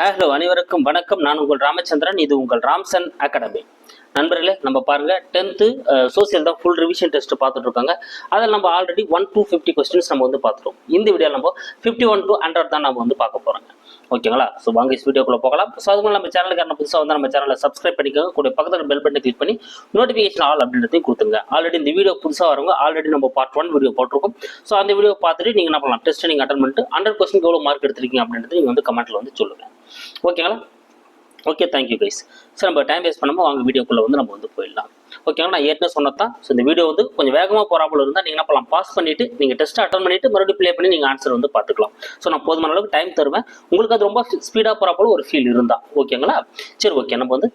Hello அனைவருக்கும் வணக்கம். நான் உங்கள் ராமச்சந்திரன் இது உங்கள் ராம்சன் அகாடமி. நண்பர்களே நம்ம பாருங்க டென்த்து சோசியல் தான் ஃபுல் ரிவிஷன் டெஸ்ட் பார்த்துட்டு இருக்காங்க. அதில் நம்ம already one to fifty questions நம்ம வந்து பார்த்துருவோம். இந்த வீடியோ நம்ம ஃபிஃப்டி ஒன் டூ ஹண்ட்ரட் தான் நம்ம வந்து பார்க்க போகிறோங்க ஓகேங்களா? ஸோ வாங்க இந்த வீடியோக்குள்ள போகலாம். ஸோ அது மாதிரி நம்ம சேனலுக்கு என்ன புதுசாக வந்து நம்ம சேனலை சப்ஸ்கிரைப் பண்ணிக்கோங்க. கூட பக்கத்தில் பெல் பட்டனை கிளிக் பண்ணி நோட்டிஃபிகேஷன் ஆல் அப்படின்றதையும் கொடுத்துங்க ஆல்ரெடி இந்த வீடியோ புதுசாக வரவங்க ஆல்ரெடி நம்ம பார்ட் ஒன் வீடியோ போட்டிருக்கோம். ஸோ அந்த வீடியோ பார்த்துட்டு நீங்கள் என்ன பண்ணலாம்? டெஸ்ட் நீங்கள் அட்டன் பண்ணிட்டு ஹண்ட்ரட் கொஸ்டின் எவ்வளோ மார்க் எடுத்திருக்கீங்க அப்படின்றது நீங்கள் வந்து கமெண்ட்டில் வந்து சொல்லுங்கள் ஓகேங்களா? Okay thank you guys sir நம்ம டைம் வேஸ்ட் பண்ணாமல் வாங்க வீடியோக்குள்ளே வந்து நம்ம வந்து போயிடலாம். ஓகேங்களா நான் ஏற்கனவே சொன்னதான் ஸோ இந்த வீடியோ வந்து கொஞ்சம் வேகமாக போகிறாப்புல இருந்தால் நீங்கள் என்ன பண்ணலாம்? பாஸ் பண்ணிவிட்டு நீங்கள் டெஸ்ட் அட்டன் பண்ணிவிட்டு மறுபடியும் ப்ளே பண்ணி நீங்கள் ஆன்சர் வந்து பார்த்துக்கலாம். ஸோ நான் போதுமான அளவுக்கு டைம் தருவேன். உங்களுக்கு அது ரொம்ப ஸ்பீடாக போகிறாப்புல ஒரு ஃபீல் இருந்தால் ஓகேங்களா சரி ஓகே நம்ம வந்து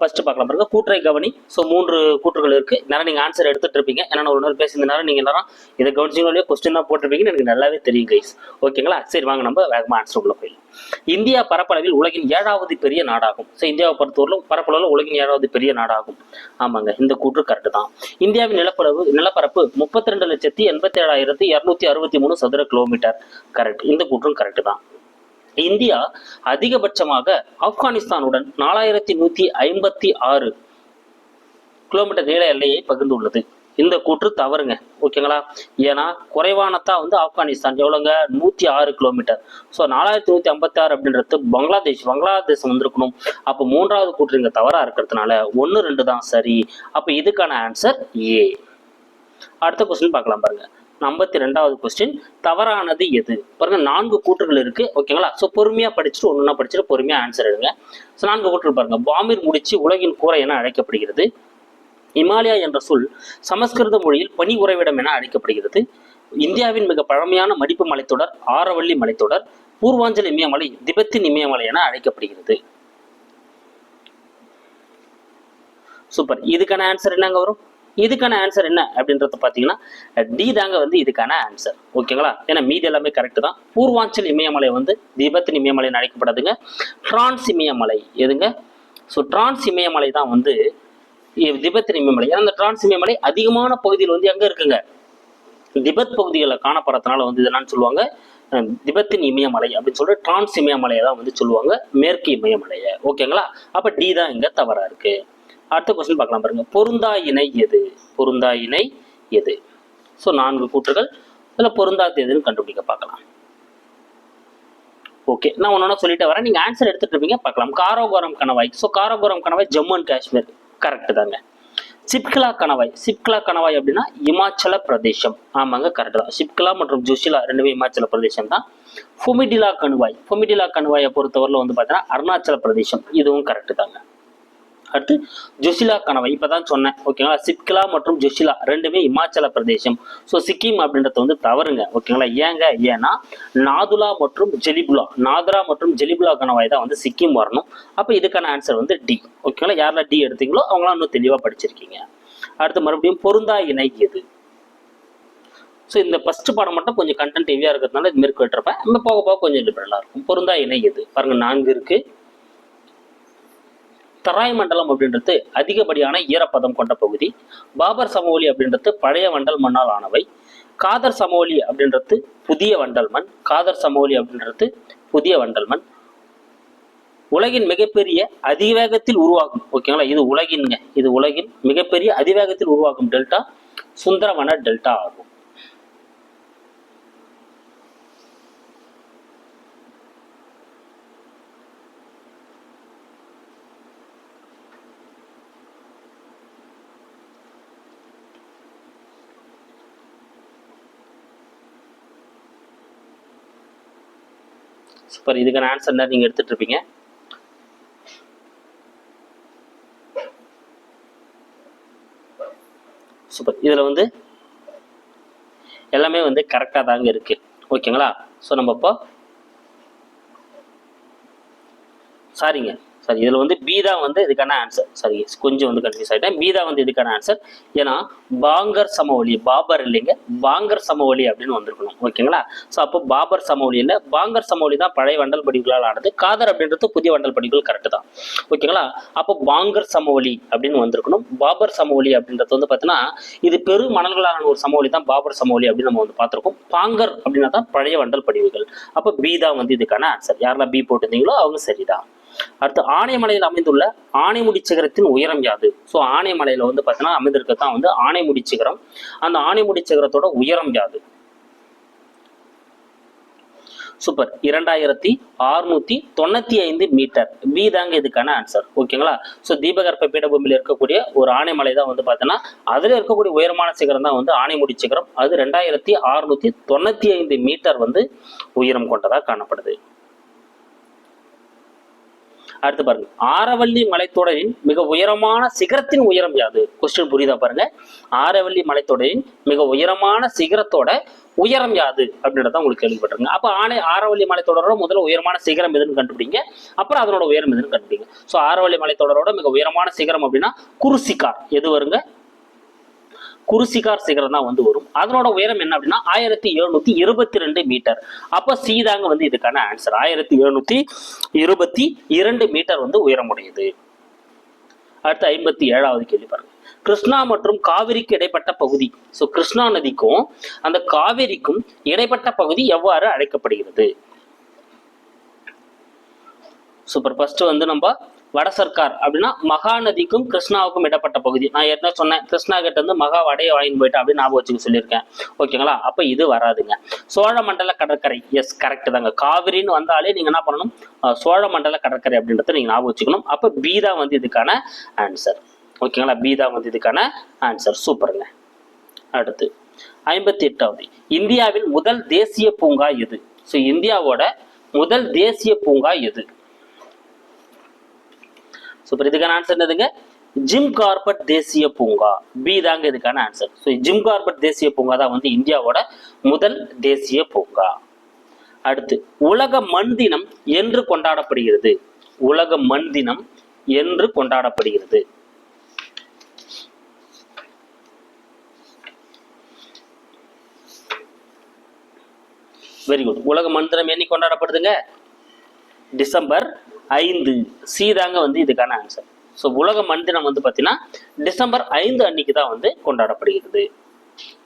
ஃபஸ்ட்டு பார்க்கலாம். பாருங்க கூட்டுரை கவனி. ஸோ மூன்று கூற்றுகள் இருக்குது நேரம் நீங்கள் ஆன்சர் எடுத்துகிட்டு இருப்பீங்க. ஏன்னா ஒரு நாள் பேசியிருந்த நேரம் நீங்கள் எல்லாரும் இதை கவனிச்சிங்களே கொஸ்டின் தான் போட்டிருப்பீங்கன்னு எனக்கு நல்லாவே தெரியும் கைஸ் ஓகேங்களா சரி வாங்க நம்ம வேகமாக ஆன்சர் உள்ள போயிடலாம். இந்தியா பரப்பளவில் உலகின் ஏழாவது பெரிய நாடாகும். ஸோ இந்தியாவை பொறுத்தவரையிலும் பரப்பளவில் உலகின் ஏழாவது பெரிய நாடாகும். ஆமாங்க இந்த கூற்று கரெக்டு தான். இந்தியாவின் நிலப்பரப்பு நிலப்பரப்பு முப்பத்தி ரெண்டு லட்சத்தி எண்பத்தி ஏழாயிரத்தி இரநூத்தி அறுபத்தி மூணு சதுர கிலோமீட்டர் கரெக்ட் இந்த கூற்றும் கரெக்டு தான். இந்தியா அதிகபட்சமாக ஆப்கானிஸ்தானுடன் நாலாயிரத்தி நூத்தி ஐம்பத்தி ஆறு கிலோமீட்டர் நீள எல்லையை பகிர்ந்துள்ளது. இந்த கூற்று தவறுங்க ஓகேங்களா? ஏன்னா குறைவானதா வந்து ஆப்கானிஸ்தான் எவ்வளோங்க? நூற்றி ஆறு கிலோமீட்டர். ஸோ நாலாயிரத்தி நூற்றி ஐம்பத்தி ஆறு அப்படின்றது பங்களாதேஷ் பங்களாதேசம் வந்திருக்கணும். அப்போ மூன்றாவது கூற்று இங்கே தவறாக இருக்கிறதுனால ஒன்று ரெண்டு தான் சரி. அப்போ இதுக்கான ஆன்சர் ஏ அடுத்த கொஸ்டின் பார்க்கலாம் பாருங்க. ஐம்பத்தி ரெண்டாவது கொஸ்டின் தவறானது எது? பாருங்க நான்கு கூற்றுகள் இருக்கு ஓகேங்களா? ஸோ பொறுமையா படிச்சுட்டு ஒன்று படிச்சுட்டு பொறுமையா ஆன்சர் எடுங்க. ஸோ நான்கு கூற்றுகள் பாருங்க. பாமிர் முடிச்சு உலகின் கூரை என அழைக்கப்படுகிறது. இமாலயா என்ற சொல் சமஸ்கிருத மொழியில் பனி உறைவிடம் என அழைக்கப்படுகிறது. இந்தியாவின் மிக பழமையான மடிப்பு மலைத்தொடர் ஆரவள்ளி மலைத்தொடர் பூர்வாஞ்சல் இமயமலை திபெத்தின் இமயமலை என அழைக்கப்படுகிறது. சூப்பர் இதுக்கான ஆன்சர் என்னங்க வரும்? இதுக்கான ஆன்சர் என்ன அப்படின்றத பார்த்தீங்கன்னா டி தாங்க வந்து இதுக்கான ஆன்சர் ஓகேங்களா ஏன்னா மீதி எல்லாமே கரெக்ட் தான். பூர்வாஞ்சல் இமயமலை வந்து திபெத்தின் இமயமலைன்னு அழைக்கப்படுதுங்க. டிரான்ஸ் இமயமலை எதுங்க? ஸோ டிரான்ஸ் இமயமலை தான் வந்து இ- திபெத்தின் இமயமலை ஏன்னா அந்த டிரான்ஸ் இமயமலை அதிகமான பகுதியில் வந்து எங்க இருக்குங்க? திபெத் பகுதிகளில் காணப்படுறதுனால வந்து இது என்னன்னு சொல்லுவாங்க திபெத்தின் இமயமலை அப்படின்னு சொல்லிட்டு டிரான்ஸ் இமயமலையை தான் வந்து சொல்லுவாங்க மேற்கு இமயமலையை. ஓகேங்களா அப்ப டி தான் இங்க தவறா இருக்கு. அடுத்த கொஸ்டின் பார்க்கலாம் பாருங்க. பொருந்தா இணை எது? பொருந்தா இணை எது? ஸோ நான்கு கூற்றுகள். இதில் பொருந்தாது எதுன்னு கண்டுபிடிக்க பார்க்கலாம். ஓகே நான் ஒன்று சொல்லிட்டு வரேன். நீங்கள் ஆன்சர் எடுத்துட்டு இருப்பீங்க பார்க்கலாம். காரோகோரம் கணவாய். ஸோ காரோகோரம் கணவாய் ஜம்மு அண்ட் காஷ்மீர். கரெக்ட் தாங்க. சிப்கிலா கணவாய். சிப்கிலா கணவாய் அப்படின்னா இமாச்சல பிரதேசம். ஆமாங்க கரெக்ட் தான். சிப்கிலா மற்றும் ஜோஷிலா ரெண்டுமே இமாச்சல பிரதேசம் தான். ஃபுமிடிலா கணுவாய். ஃபுமிடிலா கணுவாயை பொறுத்தவரையில் வந்து பார்த்தீங்கன்னா அருணாச்சல பிரதேசம். இதுவும் கரெக்டு தாங்க. அடுத்து ஜொசிலா கணவாய் இப்பதான் சொன்னேன். ஓகேங்களா சிப்கிலா மற்றும் ஜொசிலா ரெண்டுமே இமாச்சல பிரதேசம். ஸோ சிக்கிம் அப்படின்றது வந்து தவறுங்க. ஓகேங்களா ஏங்க? ஏன்னா நாதுலா மற்றும் ஜெலிபுலா நாதுரா மற்றும் ஜெலிபுலா கணவாய் தான் வந்து சிக்கிம் வரணும். அப்போ இதுக்கான ஆன்சர் வந்து டி. ஓகேங்களா யாரெல்லாம் டி எடுத்தீங்களோ அவங்களாம் இன்னும் தெளிவாக படிச்சிருக்கீங்க. அடுத்து மறுபடியும் பொருந்தா இணை எது? ஸோ இந்த ஃபஸ்ட் பாடம் மட்டும் கொஞ்சம் கண்டென்ட் ஹெவியாக இருக்கிறதுனால இது மாரி கேட்டிருப்பேன் நம்ம போக போக கொஞ்சம் லிபரலாக இருக்கும். பொருந்தா இணை எது? பாருங்கள் நான்கு இருக்குது தராய் மண்டலம் அப்படின்றது அதிகப்படியான ஈரப்பதம் கொண்ட பகுதி. பாபர் சமவெளி அப்படின்றது பழைய வண்டல் மண்ணால் ஆனவை. காதர் சமவெளி அப்படின்றது புதிய வண்டல் மண். காதர் சமவெளி அப்படின்றது புதிய வண்டல் மண். உலகின் மிகப்பெரிய அதிவேகத்தில் உருவாகும். ஓகேங்களா? இது உலகின்ங்க. இது உலகின் மிகப்பெரிய அதிவேகத்தில் உருவாகும் டெல்டா. சுந்தரவன டெல்டா ஆகும். சூப்பர். இதுக்கான ஆன்சர் தான் நீங்க எடுத்துட்டு இருப்பீங்க சூப்பர். இதுல வந்து எல்லாமே வந்து கரெக்டா தாங்க இருக்கு. ஓகேங்களா ஸோ நம்ம இப்போ சாரிங்க சரி இதில் வந்து பி தான் வந்து இதுக்கான ஆன்சர் சரி கொஞ்சம் வந்து கன்ஃபியூஸ் ஆகிட்டேன் பி தான் வந்து இதுக்கான ஆன்சர் ஏன்னா பாங்கர் சமவெளி பாபர் இல்லைங்க. பாங்கர் சமவெளி அப்படின்னு வந்திருக்கணும். ஓகேங்களா? ஸோ அப்போ பாபர் சமவெளி இல்லை. பாங்கர் சமவெளி தான் பழைய வண்டல் படிவுகளால் ஆனது. காதர் அப்படின்றது புதிய வண்டல் படிவுகள் கரெக்டு தான். ஓகேங்களா? அப்போ பாங்கர் சமவெளி அப்படின்னு வந்திருக்கணும். பாபர் சமவெளி அப்படின்றது வந்து பார்த்தீங்கன்னா இது பெரு மணல்களான ஒரு சமவெளி தான் பாபர் சமவெளி அப்படின்னு நம்ம வந்து பார்த்துருக்கோம். பாங்கர் அப்படின்னா தான் பழைய வண்டல் படிவுகள். அப்போ பி தான் வந்து இதுக்கான ஆன்சர் யாரெல்லாம் பி போட்டிருந்தீங்களோ அவங்க சரிதான். அடுத்து ஆனைமலையில் அமைந்துள்ள ஆனைமுடி சிகரத்தின் உயரம் யாது? ஸோ ஆனைமலையில வந்து பார்த்தீங்கன்னா அமைந்திருக்கத்தான் வந்து ஆனைமுடி சிகரம். அந்த ஆனைமுடி சிகரத்தோட உயரம் யாது? சூப்பர் இரண்டாயிரத்தி அறுநூத்தி தொண்ணூத்தி ஐந்து மீட்டர். பி தாங்க இதுக்கான ஆன்சர் ஓகேங்களா ஸோ தீபகற்ப பீடபூமியில் இருக்கக்கூடிய ஒரு ஆனைமலை தான் வந்து பார்த்தீங்கன்னா அதில் இருக்கக்கூடிய உயரமான சிகரம் தான் வந்து ஆனைமுடி சிகரம். அது ரெண்டாயிரத்தி அறுநூத்தி தொண்ணூத்தி ஐந்து மீட்டர் வந்து உயரம் கொண்டதாக காணப்படுது. அடுத்து பாருங்க. ஆரவல்லி மலைத்தொடரின் மிக உயரமான சிகரத்தின் உயரம் யாது? கொஸ்டின் புரியுதா பாருங்க. ஆரவல்லி மலைத்தொடரின் மிக உயரமான சிகரத்தோட உயரம் யாது? அப்படின்றத உங்களுக்கு கேள்விப்பட்டிருங்க அப்போ ஆனை ஆரவல்லி மலைத்தொடரோட முதல்ல உயரமான சிகரம் எதுன்னு கண்டுபிடிங்க. அப்புறம் அதனோட உயரம் எதுன்னு கண்டுபிடிங்க. ஸோ ஆரவல்லி மலைத்தொடரோட மிக உயரமான சிகரம் அப்படின்னா குருசிகார் எது வருங்க? குருசிகார் சிகரம் தான் வந்து வரும். அதனோட உயரம் என்ன அப்படின்னா ஆயிரத்தி எழுநூத்தி இருபத்தி ரெண்டு மீட்டர். அப்ப சீதாங்க வந்து இதுக்கான ஆன்சர் ஆயிரத்தி எழுநூத்தி இருபத்தி இரண்டு மீட்டர் வந்து உயரமுடையது. அடுத்து ஐம்பத்தி ஏழாவது கேள்வி பாருங்க. கிருஷ்ணா மற்றும் காவிரிக்கு இடைப்பட்ட பகுதி. ஸோ கிருஷ்ணா நதிக்கும் அந்த காவிரிக்கும் இடைப்பட்ட பகுதி எவ்வாறு அழைக்கப்படுகிறது? சூப்பர் ஃபர்ஸ்ட் வந்து நம்ம வட சர்க்கார் அப்படின்னா மகாநதிக்கும் கிருஷ்ணாவுக்கும் இடப்பட்ட பகுதி. நான் ஏற்கனவே சொன்னேன் கிருஷ்ணா கிட்ட இருந்து மகா வடைய வாங்கி போயிட்டு அப்படின்னு ஞாபகம் வச்சுக்க சொல்லியிருக்கேன். ஓகேங்களா? அப்ப இது வராதுங்க. சோழ மண்டல கடற்கரை. எஸ் கரெக்ட் தாங்க. காவிரின்னு வந்தாலே நீங்க என்ன பண்ணணும்? சோழ மண்டல கடற்கரை அப்படின்றத நீங்க ஞாபகம் வச்சுக்கணும். அப்ப பி தான் வந்து இதுக்கான ஆன்சர் ஓகேங்களா? பி தான் வந்து இதுக்கான ஆன்சர் சூப்பருங்க அடுத்து ஐம்பத்தி எட்டாவது இந்தியாவில் முதல் தேசிய பூங்கா எது? ஸோ இந்தியாவோட முதல் தேசிய பூங்கா எது? சூப்பர் இதுக்கான ஆன்சர் என்னதுங்க? ஜிம் கார்பட் தேசிய பூங்கா. பி தாங்க இதுக்கான ஆன்சர் ஸோ ஜிம் கார்பட் தேசிய பூங்கா தான் வந்து இந்தியாவோட முதல் தேசிய பூங்கா. அடுத்து உலக மண் தினம் என்று கொண்டாடப்படுகிறது. உலக மண் தினம் என்று கொண்டாடப்படுகிறது. வெரி குட் உலக மண் தினம் என்னைக்கு கொண்டாடப்படுதுங்க? டிசம்பர் ஐந்து சி தாங்க வந்து இதுக்கான ஆன்சர் ஸோ உலக மண் தினம் வந்து பார்த்தீங்கன்னா டிசம்பர் ஐந்து அன்னைக்கு தான் வந்து கொண்டாடப்படுகிறது.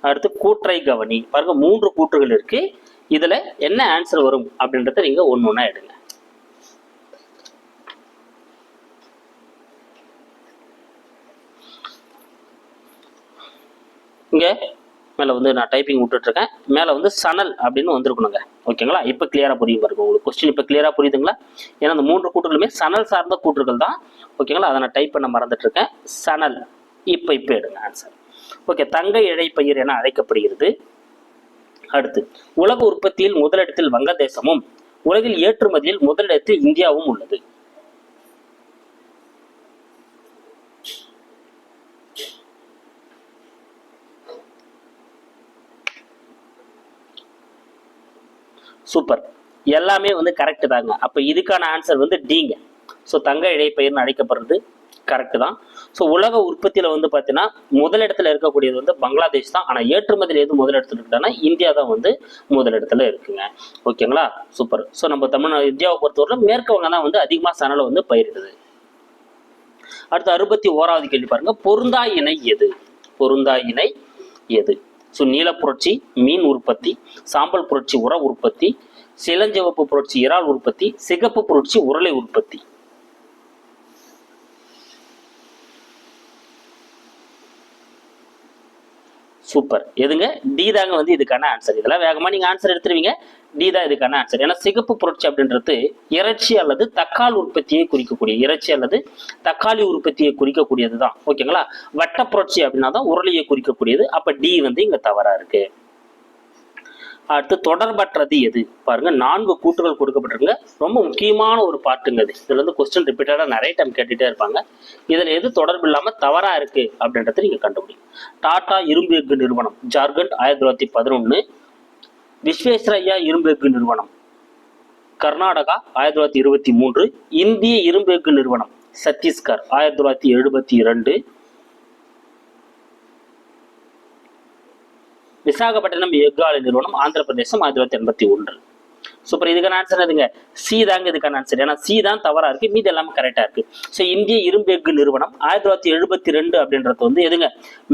அடுத்து கூற்றை கவனி. பாருங்க மூன்று கூற்றுகள் இருக்கு. இதுல என்ன ஆன்சர் வரும் அப்படின்றத நீங்க ஒன்று ஒன்றா எடுங்க. இங்க மேலே வந்து நான் டைப்பிங் விட்டுட்ருக்கேன் மேலே வந்து சணல் அப்படின்னு வந்திருக்கணுங்க. ஓகேங்களா? இப்போ கிளியராக புரியும் பாருங்க உங்களுக்கு கொஸ்டின் இப்போ கிளியராக புரியுதுங்களா? ஏன்னா அந்த மூன்று கூற்றுகளுமே சணல் சார்ந்த கூற்றுகள் தான். ஓகேங்களா? அதை நான் டைப் பண்ண மறந்துட்டுருக்கேன். சணல் இப்போ இப்போ எடுங்க ஆன்சர் ஓகே தங்க இழைப்பயிர் என அழைக்கப்படுகிறது. அடுத்து உலக உற்பத்தியில் முதலிடத்தில் வங்கதேசமும் உலகில் ஏற்றுமதியில் முதலிடத்தில் இந்தியாவும் உள்ளது. சூப்பர் எல்லாமே வந்து கரெக்டு தாங்க. அப்போ இதுக்கான ஆன்சர் வந்து டிங்க ஸோ தங்க இழைப்பயிர்னு அழைக்கப்படுறது கரெக்டு தான். ஸோ உலக உற்பத்தியில் வந்து பார்த்தீங்கன்னா முதலிடத்தில் இருக்கக்கூடியது வந்து பங்களாதேஷ் தான். ஆனால் ஏற்றுமதியில் எது முதலிடத்தில் இருக்குன்னா இந்தியா தான் வந்து முதலிடத்தில் இருக்குங்க. ஓகேங்களா சூப்பர் ஸோ நம்ம தமிழ்நாடு இந்தியாவை பொறுத்தவரை மேற்கு வங்கம் தான் வந்து அதிகமாக சணலை வந்து பயிரிடுது. அடுத்து அறுபத்தி ஓராவது கேள்வி பாருங்க. பொருந்தா இணை எது? பொருந்தா இணை எது? ஸோ நீல புரட்சி மீன் உற்பத்தி சாம்பல் புரட்சி உர உற்பத்தி சிலஞ்சிவப்பு புரட்சி இறால் உற்பத்தி சிகப்பு புரட்சி உருளை உற்பத்தி. சூப்பர் எதுங்க? டி தாங்க வந்து இதுக்கான ஆன்சர் இதெல்லாம் வேகமாக நீங்கள் ஆன்சர் எடுத்துருவீங்க. டி தான் இதுக்கான ஆன்சர் ஏன்னா சிகப்பு புரட்சி அப்படின்றது இறைச்சி அல்லது தக்காளி உற்பத்தியை குறிக்கக்கூடிய இறைச்சி அல்லது தக்காளி உற்பத்தியை குறிக்கக்கூடியது தான் ஓகேங்களா? வட்ட புரட்சி அப்படின்னா தான் உருளையை குறிக்கக்கூடியது. அப்போ டி வந்து இங்கே தவறாக இருக்குது அடுத்து தொடர்பற்றது எது? பாருங்க நான்கு கூற்றுகள் கொடுக்கப்பட்டிருங்க ரொம்ப முக்கியமான ஒரு பாட்டுங்க இது. இதுல இருந்து கொஸ்டின் ரிப்பீட்டடா நிறைய டைம் கேட்டுட்டே இருப்பாங்க. இதுல எது தொடர்பு இல்லாம தவறா இருக்கு அப்படின்றத நீங்க கண்டுபிடிக்கும் டாடா இரும்பு எஃகு நிறுவனம் ஜார்க்கண்ட் ஆயிரத்தி தொள்ளாயிரத்தி பதினொன்னு. விஸ்வேஸ்வரய்யா இரும்பு எஃகு நிறுவனம் கர்நாடகா ஆயிரத்தி தொள்ளாயிரத்தி இருபத்தி மூன்று. இந்திய இரும்பு எஃகு நிறுவனம் சத்தீஸ்கர் ஆயிரத்தி தொள்ளாயிரத்தி எழுபத்தி இரண்டு. விசாகப்பட்டினம் எஃகு ஆலை நிறுவனம் ஆந்திர பிரதேசம் ஆயிரத்தி தொள்ளாயிரத்தி எண்பத்தி ஒன்று. சூப்பர் இதுக்கான ஆன்சர் எதுங்க சி தாங்க இதுக்கான ஆன்சர் ஏன்னா சி தான் தவறா இருக்கு. மீதி எல்லாமே கரெக்டா இருக்கு. ஸோ இந்திய இரும்பு எஃகு நிறுவனம் ஆயிரத்தி தொள்ளாயிரத்தி எழுபத்தி ரெண்டு அப்படின்றது வந்து எதுங்க?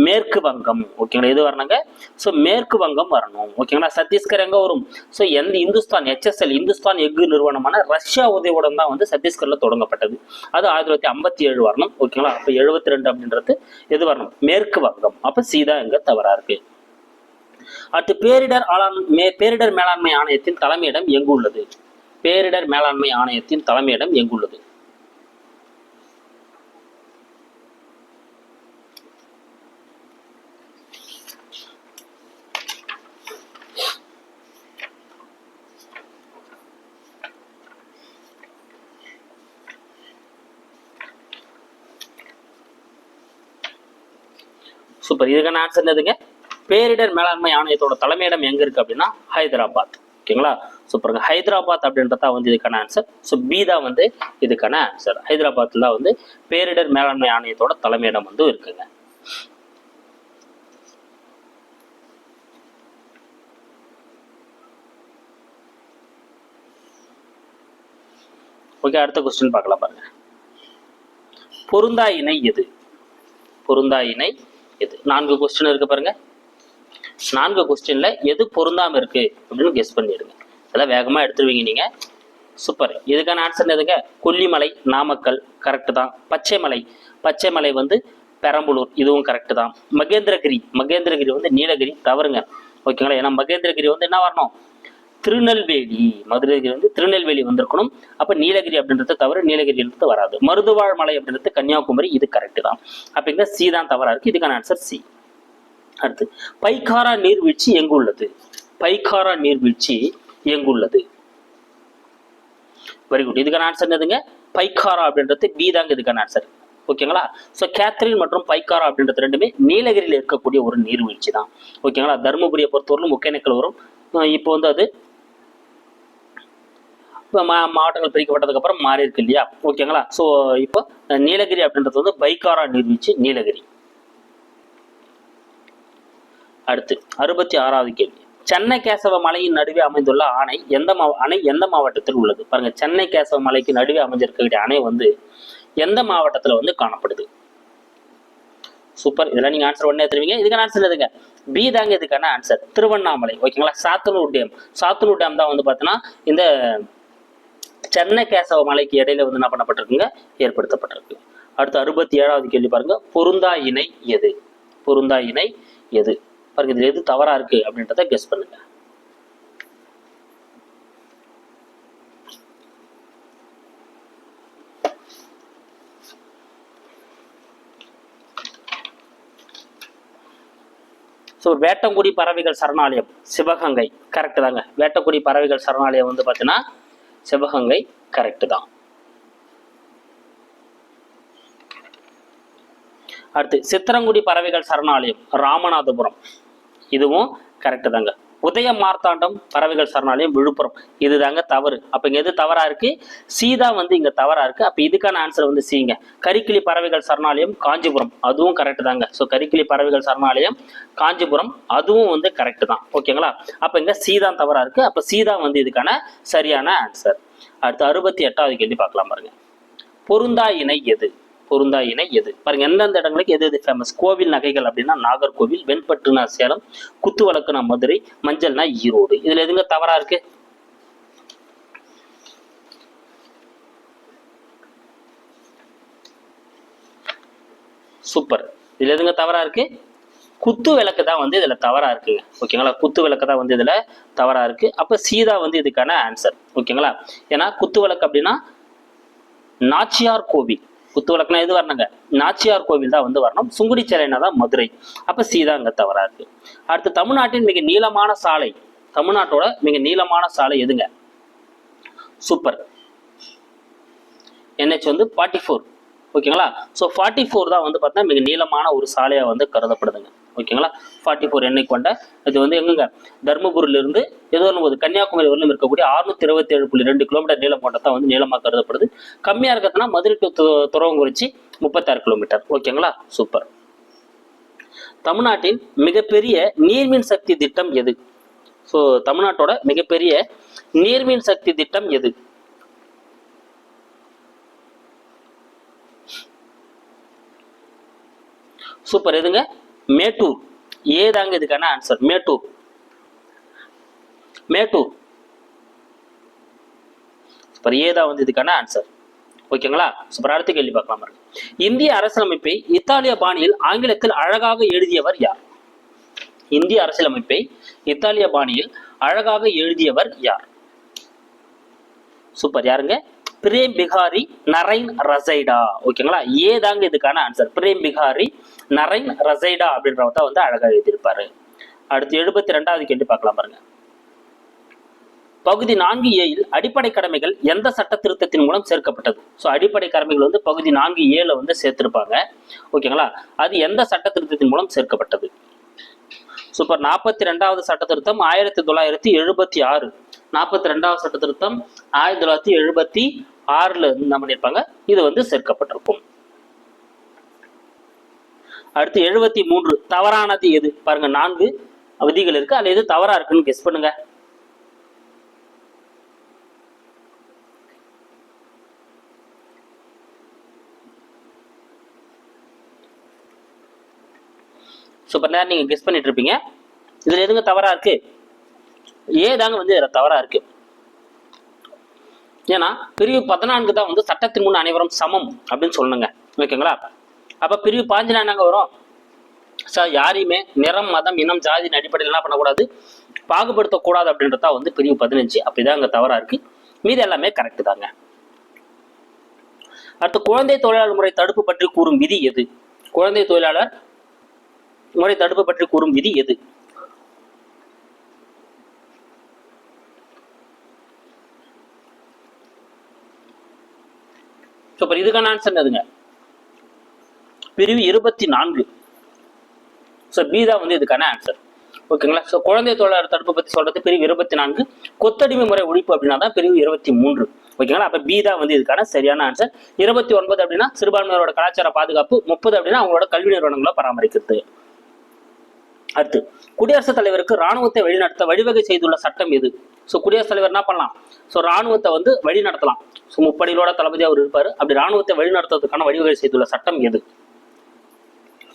மேற்கு வங்கம். ஓகேங்களா எது வரணுங்க? ஸோ மேற்கு வங்கம் வரணும். ஓகேங்களா சத்தீஸ்கர் எங்க வரும்? ஸோ எந்த இந்துஸ்தான் ஹெச்எஸ்எல் இந்துஸ்தான் எஃகு நிறுவனமான ரஷ்யா உதவியுடன் தான் வந்து சத்தீஸ்கர்ல தொடங்கப்பட்டது. அது ஆயிரத்தி தொள்ளாயிரத்தி ஐம்பத்தி ஏழு வரணும் ஓகேங்களா அப்போ எழுபத்தி ரெண்டு அப்படின்றது எது வரணும்? மேற்கு வங்கம். அப்போ சி தான் எங்க தவறா இருக்கு. அடுத்து பேரிடர் ஆளாண் மே பேரிடர் மேலாண்மை ஆணையத்தின் தலைமையிடம் எங்கு உள்ளது பேரிடர் மேலாண்மை ஆணையத்தின் தலைமையிடம் எங்குள்ளது சூப்பர். இதுக்கான ஆன்சர் என்னதுங்க? பேரிடர் மேலாண்மை ஆணையத்தோட தலைமையிடம் எங்க இருக்கு அப்படின்னா ஹைதராபாத். ஓகேங்களா? சூப்பருங்க ஹைதராபாத் அப்படின்றதா வந்து இதுக்கான ஆன்சர் ஸோ பி தான் வந்து இதுக்கான ஆன்சர் ஹைதராபாத்ல தான் வந்து பேரிடர் மேலாண்மை ஆணையத்தோட தலைமையிடம் வந்து இருக்குங்க. ஓகே அடுத்த கொஸ்டின் பார்க்கலாம் பாருங்க. பொருந்தா இணை எது? பொருந்தா இணை எது? நான்கு கொஸ்டின் இருக்கு பாருங்க. நான்கு கொஸ்டின்ல எது பொருந்தாம இருக்கு அப்படின்னு கெஸ் பண்ணிடுங்க. அதெல்லாம் வேகமா எடுத்துருவீங்க நீங்க. சூப்பர் இதுக்கான ஆன்சர் எதுங்க கொல்லிமலை நாமக்கல் கரெக்டு தான். பச்சைமலை. பச்சைமலை வந்து பெரம்பலூர். இதுவும் கரெக்டு தான். மகேந்திரகிரி. மகேந்திரகிரி வந்து நீலகிரி. தவறுங்க. ஓகேங்களா? ஏன்னா மகேந்திரகிரி வந்து என்ன வரணும்? திருநெல்வேலி. மதுரைகிரி வந்து திருநெல்வேலி வந்திருக்கணும். அப்போ நீலகிரி அப்படின்றது தவிர நீலகிரின்றது வராது. மருதுவாழ் மலை அப்படின்றது கன்னியாகுமரி இது கரெக்ட் தான். அப்ப இங்க சி தான் தவறா இருக்கு. இதுக்கான ஆன்சர் சி அடுத்து பைக்காரா நீர்வீழ்ச்சி எங்குள்ளது? பைக்காரா நீர்வீழ்ச்சி எங்குள்ளது? வெரி குட் இதுக்கான ஆன்சர் என்னதுங்க? பைக்காரா அப்படின்றது பி தாங்க இதுக்கான ஆன்சர் ஓகேங்களா? ஸோ கேத்ரின் மற்றும் பைக்காரா அப்படின்றது ரெண்டுமே நீலகிரியில் இருக்கக்கூடிய ஒரு நீர்வீழ்ச்சி தான். ஓகேங்களா? தருமபுரியை பொறுத்தவரையிலும் ஒகேனக்கல் வரும். இப்போ வந்து அது இப்போ மா மாவட்டங்கள் பிரிக்கப்பட்டதுக்கப்புறம் மாறி இருக்கு இல்லையா? ஓகேங்களா? ஸோ இப்போ நீலகிரி அப்படின்றது வந்து பைக்காரா நீர்வீழ்ச்சி நீலகிரி. அடுத்து அறுபத்தி ஆறாவது கேள்வி. சென்னை கேசவ மலையின் நடுவே அமைந்துள்ள அணை எந்த மாவ அணை எந்த மாவட்டத்தில் உள்ளது? பாருங்க சென்னை கேசவ மலைக்கு நடுவே அமைஞ்சிருக்கக்கூடிய அணை வந்து எந்த மாவட்டத்தில் வந்து காணப்படுது? சூப்பர். இதெல்லாம் நீங்க ஆன்சர் உடனே தருவீங்க. இதுக்கான ஆன்சர் எதுங்க பி தாங்க இதுக்கான ஆன்சர் திருவண்ணாமலை. ஓகேங்களா? சாத்தனூர் டேம் சாத்தனூர் டேம் தான் வந்து பார்த்தீங்கன்னா இந்த சென்னை கேசவ மலைக்கு இடையில வந்து என்ன பண்ணப்பட்டிருக்குங்க? ஏற்படுத்தப்பட்டிருக்கு. அடுத்து அறுபத்தி ஏழாவது கேள்வி பாருங்க. பொருந்தா இணை எது? பொருந்தா இணை எது? பாருங்க இதுல எது தவறா இருக்கு அப்படின்றத கெஸ் பண்ணுங்க. ஸோ வேட்டங்குடி பறவைகள் சரணாலயம் சிவகங்கை கரெக்டு தாங்க. வேட்டங்குடி பறவைகள் சரணாலயம் வந்து பார்த்தீங்கன்னா சிவகங்கை கரெக்டு தான். அடுத்து சித்திரங்குடி பறவைகள் சரணாலயம் ராமநாதபுரம். இதுவும் கரெக்டு தாங்க. உதய மார்த்தாண்டம் பறவைகள் சரணாலயம் விழுப்புரம். இதுதாங்க தவறு. அப்போ இங்கே எது தவறாக இருக்கு? சீதா வந்து இங்கே தவறாக இருக்கு. அப்போ இதுக்கான ஆன்சர் வந்து சீங்க கரிக்கிளி பறவைகள் சரணாலயம் காஞ்சிபுரம். அதுவும் கரெக்ட் தாங்க. ஸோ கரிக்கிளி பறவைகள் சரணாலயம் காஞ்சிபுரம். அதுவும் வந்து கரெக்ட் தான். ஓகேங்களா அப்போ இங்கே சீதான் தவறாக இருக்கு. அப்போ சீதா வந்து இதுக்கான சரியான ஆன்சர் அடுத்து அறுபத்தி எட்டாவது கேள்வி பார்க்கலாம் பாருங்க. பொருந்தா இணை எது? பொருந்தா இணை எது? பாருங்க எந்தெந்த இடங்களுக்கு எது எது ஃபேமஸ் கோவில் நகைகள் அப்படின்னா நாகர்கோவில் வெண்பட்டுனா சேலம் குத்து வழக்குனா மதுரை மஞ்சள்னா ஈரோடு. இதுல எதுங்க தவறா இருக்கு? சூப்பர் இதுல எதுங்க தவறா இருக்கு? குத்து விளக்கு தான் வந்து இதுல தவறா இருக்குங்க. ஓகேங்களா குத்து விளக்கு தான் வந்து இதுல தவறா இருக்கு. அப்ப சீதா வந்து இதுக்கான ஆன்சர் ஓகேங்களா ஏன்னா குத்து விளக்கு அப்படின்னா நாச்சியார் கோவில். குத்து விளக்குனா எது வரணுங்க? நாச்சியார் கோவில் தான் வந்து வரணும். சுங்குடி சிலைனா தான் மதுரை. அப்ப சீதாங்க தவறா இருக்கு. அடுத்து தமிழ்நாட்டின் மிக நீளமான சாலை. தமிழ்நாட்டோட மிக நீளமான சாலை எதுங்க? சூப்பர். என்ஹெச் வந்து ஃபார்ட்டி ஃபோர் ஓகேங்களா? ஸோ ஃபார்ட்டி ஃபோர் தான் வந்து பார்த்தீங்கன்னா மிக நீளமான ஒரு சாலையாக வந்து கருதப்படுதுங்க. ஓகேங்களா? ஃபார்ட்டி ஃபோர் எண்ணெய் கொண்ட இது வந்து எங்கங்க? தர்மபுரியிலிருந்து ஏதோ ஒன்று கன்னியாகுமரி வரலும் இருக்கக்கூடிய அறுநூத்தி இருபத்தி ஏழு புள்ளி ரெண்டு கிலோமீட்டர் நீளம் கொண்டதான் வந்து நீளமாக கருதப்படுது. கம்மியாக இருக்கிறதுனா மதுரை டு துறவங்குறிச்சி முப்பத்தாறு கிலோமீட்டர் ஓகேங்களா? சூப்பர் தமிழ்நாட்டின் மிகப்பெரிய நீர்மின் சக்தி திட்டம் எது? ஸோ தமிழ்நாட்டோட மிகப்பெரிய நீர்மின் சக்தி திட்டம் எது? சூப்பர் எதுங்க? மேட்டூர் ஏதாங்க இதுக்கான ஆன்சர் மேட்டூர் மேட்டூர் சூப்பர் ஏதா வந்து இதுக்கான ஆன்சர் ஓகேங்களா சூப்பர் அடுத்த கேள்வி பார்க்கலாம் இந்திய அரசியலமைப்பை இத்தாலிய பாணியில் ஆங்கிலத்தில் அழகாக எழுதியவர் யார்? இந்திய அரசியலமைப்பை இத்தாலிய பாணியில் அழகாக எழுதியவர் யார்? சூப்பர் யாருங்க? பிரேம் பிகாரி நரைன் ரசைடா. ஓகேங்களா? ஏதாங்க இதுக்கான ஆன்சர் பிரேம் பிகாரி நரைன் ரசைடா அப்படின்றவர் தான் வந்து அழகா எழுதியிருப்பாரு. அடுத்து எழுபத்தி ரெண்டாவது கேள்வி பார்க்கலாம் பாருங்க. பகுதி நான்கு ஏயில் அடிப்படை கடமைகள் எந்த சட்ட திருத்தத்தின் மூலம் சேர்க்கப்பட்டது? ஸோ அடிப்படை கடமைகள் வந்து பகுதி நான்கு ஏல வந்து சேர்த்திருப்பாங்க. ஓகேங்களா? அது எந்த சட்ட திருத்தத்தின் மூலம் சேர்க்கப்பட்டது? சூப்பர் நாற்பத்தி ரெண்டாவது சட்ட திருத்தம் ஆயிரத்தி தொள்ளாயிரத்தி எழுபத்தி ஆறு. நாற்பத்தி ரெண்டாவது சட்ட திருத்தம் ஆயிரத்தி தொள்ளாயிரத்தி எழுபத்தி ஆறுல இருந்து என்ன பண்ணியிருப்பாங்க இது வந்து சேர்க்கப்பட்டிருக்கும். அடுத்து எழுபத்தி மூன்று தவறானது எது? பாருங்க நான்கு விதிகள் இருக்கு. அதுல எது தவறா இருக்குன்னு கெஸ் பண்ணுங்க. சூப்பர் நேரம் நீங்க கெஸ் பண்ணிட்டு இருப்பீங்க. இதுல எதுங்க தவறா இருக்கு? ஏதாங்க வந்து தவறா இருக்கு. ஏன்னா பிரிவு பதினான்கு தான் வந்து சட்டத்தின் முன் அனைவரும் சமம் அப்படின்னு சொல்லணுங்க. ஓகேங்களா? அப்ப பிரிவு பாஞ்சில் என்னங்க வரும்? சார் யாரையுமே நிறம் மதம் இனம் ஜாதியின் அடிப்படையில் என்ன பண்ணக்கூடாது? பாகுபடுத்தக்கூடாது அப்படின்றதா வந்து பிரிவு பதினஞ்சு. அப்படிதான் அங்கே தவறா இருக்கு. மீது எல்லாமே கரெக்டு தாங்க. அடுத்து குழந்தை தொழிலாளர் முறை தடுப்பு பற்றி கூறும் விதி எது? குழந்தை தொழிலாளர் முறை தடுப்பு பற்றி கூறும் விதி எது? சூப்பர் இதுக்கான ஆன்சர் எதுங்க பிரிவு இருபத்தி நான்கு ஸோ பி தான் வந்து இதுக்கான ஆன்சர் ஓகேங்களா ஸோ குழந்தை தொழிலாளர் தடுப்பு பற்றி சொல்றது பிரிவு இருபத்தி நான்கு கொத்தடிமை முறை ஒழிப்பு அப்படின்னா தான் பிரிவு இருபத்தி மூன்று ஓகேங்களா அப்போ பி தான் வந்து இதுக்கான சரியான ஆன்சர் இருபத்தி ஒன்பது அப்படின்னா சிறுபான்மையோட கலாச்சார பாதுகாப்பு. முப்பது அப்படின்னா அவங்களோட கல்வி நிறுவனங்களை பராமரிக்கிறது. அடுத்து குடியரசுத் தலைவருக்கு ராணுவத்தை வழிநடத்த வழிவகை செய்துள்ள சட்டம் எது? ஸோ குடியரசுத் தலைவர் என்ன பண்ணலாம்? ஸோ ராணுவத்தை வந்து வழி நடத்தலாம் ஸோ முப்படிகளோட தளபதி அவர் இருப்பார். அப்படி ராணுவத்தை வழி நடத்துவதற்கான வழிவகை செய்துள்ள சட்டம் எது?